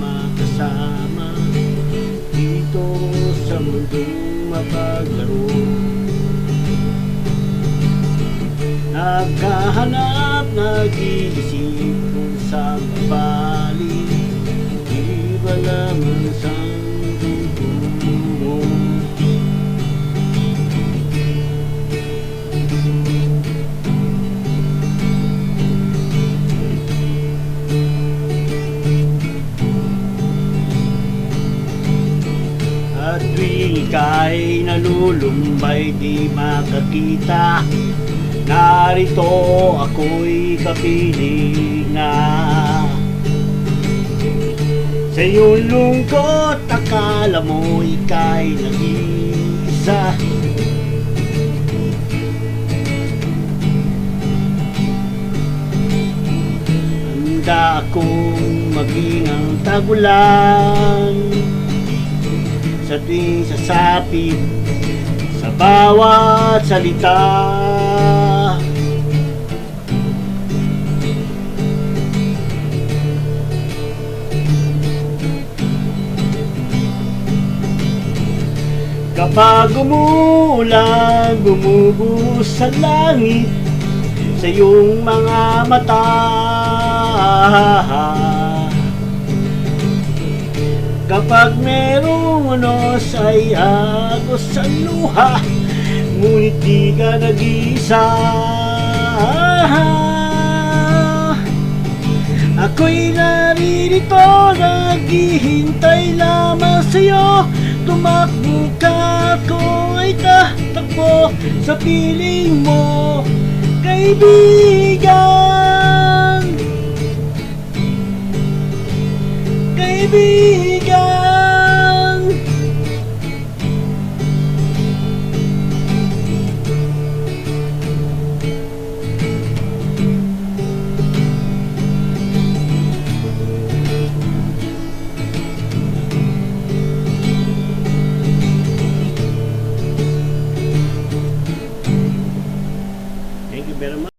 Makasama. Dito sa mundong mapaglaro Nagkahanap, nag-iisip kung saan mabalik Di ba naman saan At tuwing ika'y nalulumbay di makakita Narito ako'y kapiling na Sa iyong lungkot akala mo ika'y nag-iisa. Handa akong maging ang tagulan. Sa tuwing sasapit sa bawat salita Kapag umuulan, bumubuhos sa langit sa iyong mga mata. Kapag merong unos ay agos sa luha Ngunit di ka nag-isa Ako'y naririto, naghihintay lamang sa'yo Tumakbo ka, ako ay tatakbo sa piling mo Kaibigan. Kaibigan